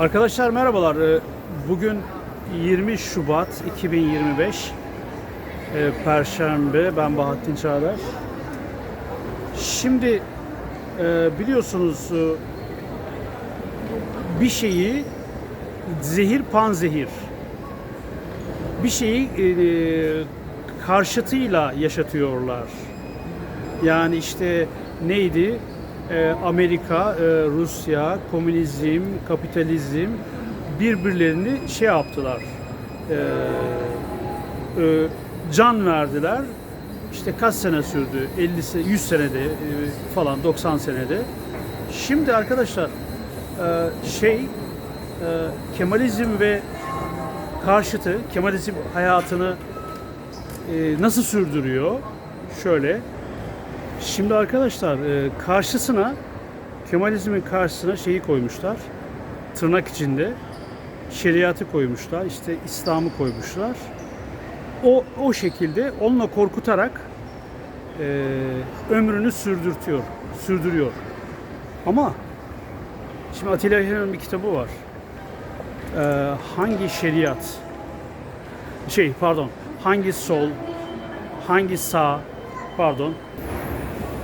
Arkadaşlar merhabalar. Ee, Bugün 20 Şubat 2025 Ee, Perşembe. Ben Bahattin Çağdaş. Şimdi e, biliyorsunuz e, bir şeyi zehir panzehir bir şeyi e, karşıtıyla yaşatıyorlar. Yani işte neydi? Ee, Amerika, e, Rusya, komünizm, kapitalizm birbirlerini şey yaptılar. Ee, e, can verdiler. İşte kaç sene sürdü? 50 se- 100 senede e, falan 90 senede. Şimdi arkadaşlar şey Kemalizm ve karşıtı Kemalizm hayatını nasıl sürdürüyor? Şöyle. Şimdi arkadaşlar e, karşısına Kemalizmin karşısına şeyi koymuşlar. Tırnak içinde şeriatı koymuşlar. işte İslam'ı koymuşlar. O o şekilde onunla korkutarak e, ömrünü sürdürtüyor, sürdürüyor. Ama şimdi Atilla İlhan'ın bir kitabı var. E, hangi şeriat şey pardon hangi sol hangi sağ pardon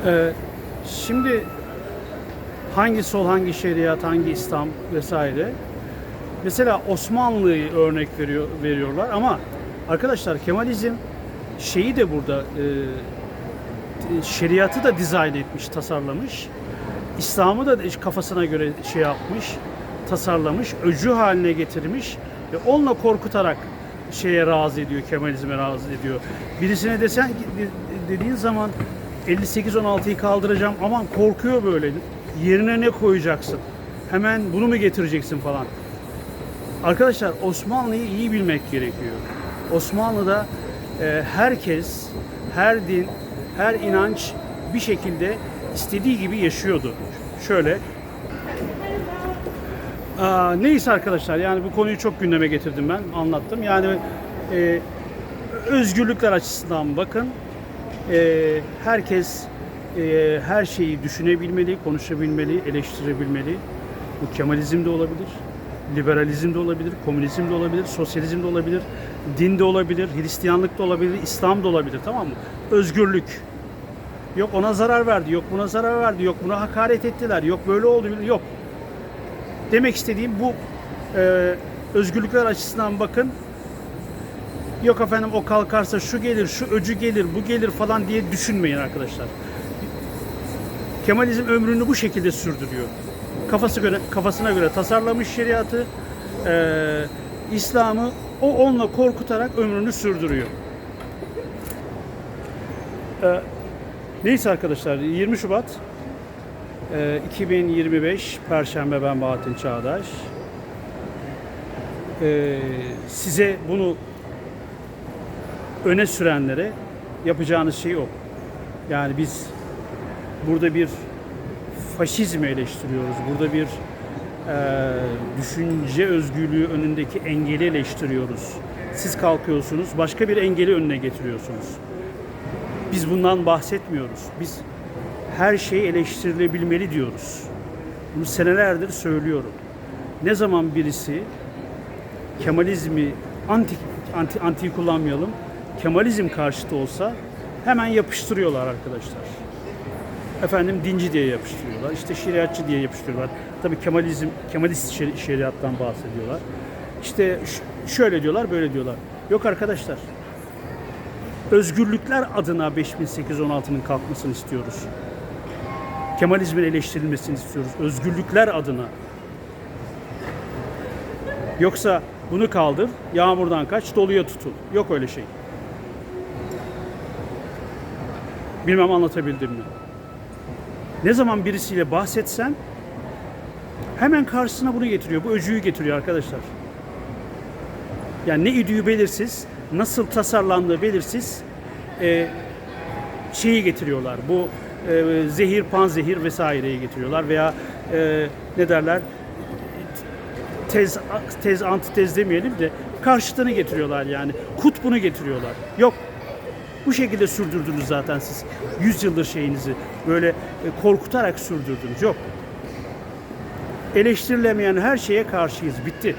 ee, şimdi hangi sol, hangi şeriat, hangi İslam vesaire. Mesela Osmanlı'yı örnek veriyor veriyorlar ama arkadaşlar Kemalizm şeyi de burada e, şeriatı da dizayn etmiş, tasarlamış. İslam'ı da kafasına göre şey yapmış, tasarlamış, öcü haline getirmiş ve onunla korkutarak şeye razı ediyor, Kemalizme razı ediyor. Birisine desen dediğin zaman 58-16'yı kaldıracağım aman korkuyor böyle. Yerine ne koyacaksın? Hemen bunu mu getireceksin falan. Arkadaşlar Osmanlı'yı iyi bilmek gerekiyor. Osmanlı'da e, herkes, her din, her inanç bir şekilde istediği gibi yaşıyordu. Şöyle. Aa, neyse arkadaşlar yani bu konuyu çok gündeme getirdim ben anlattım. Yani e, özgürlükler açısından bakın e, herkes e, her şeyi düşünebilmeli, konuşabilmeli, eleştirebilmeli. Bu Kemalizm de olabilir, liberalizm de olabilir, komünizm de olabilir, sosyalizm de olabilir, din de olabilir, Hristiyanlık da olabilir, İslam da olabilir tamam mı? Özgürlük. Yok ona zarar verdi, yok buna zarar verdi, yok buna hakaret ettiler, yok böyle oldu, yok. Demek istediğim bu e, özgürlükler açısından bakın yok efendim o kalkarsa şu gelir, şu öcü gelir, bu gelir falan diye düşünmeyin arkadaşlar. Kemalizm ömrünü bu şekilde sürdürüyor. Kafası göre kafasına göre tasarlamış şeriatı, eee, İslam'ı o onunla korkutarak ömrünü sürdürüyor. Eee, neyse arkadaşlar 20 Şubat eee, 2025 Perşembe ben Bahattin Çağdaş. Eee, size bunu öne sürenlere yapacağınız şey o. Yani biz burada bir faşizmi eleştiriyoruz. Burada bir e, düşünce özgürlüğü önündeki engeli eleştiriyoruz. Siz kalkıyorsunuz, başka bir engeli önüne getiriyorsunuz. Biz bundan bahsetmiyoruz. Biz her şey eleştirilebilmeli diyoruz. Bunu senelerdir söylüyorum. Ne zaman birisi Kemalizmi anti anti anti kullanmayalım. Kemalizm karşıtı olsa hemen yapıştırıyorlar arkadaşlar. Efendim dinci diye yapıştırıyorlar. İşte şeriatçı diye yapıştırıyorlar. Tabii Kemalizm Kemalist şeri- şeriattan bahsediyorlar. İşte şöyle diyorlar, böyle diyorlar. Yok arkadaşlar. Özgürlükler adına 5816'nın kalkmasını istiyoruz. Kemalizmin eleştirilmesini istiyoruz. Özgürlükler adına. Yoksa bunu kaldır, yağmurdan kaç, doluya tutul. Yok öyle şey. Bilmem anlatabildim mi? Ne zaman birisiyle bahsetsen hemen karşısına bunu getiriyor. Bu öcüyü getiriyor arkadaşlar. Yani ne idüğü belirsiz, nasıl tasarlandığı belirsiz e, şeyi getiriyorlar. Bu e, zehir, panzehir vesaireyi getiriyorlar veya e, ne derler tez, tez, antitez demeyelim de karşıtını getiriyorlar yani. Kutbunu getiriyorlar. Yok. Bu şekilde sürdürdünüz zaten siz. 100 yıldır şeyinizi böyle e, korkutarak sürdürdünüz. Yok. Eleştirilemeyen her şeye karşıyız. Bitti.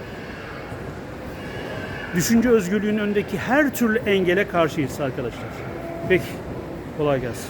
Düşünce özgürlüğünün önündeki her türlü engele karşıyız arkadaşlar. Peki. Kolay gelsin.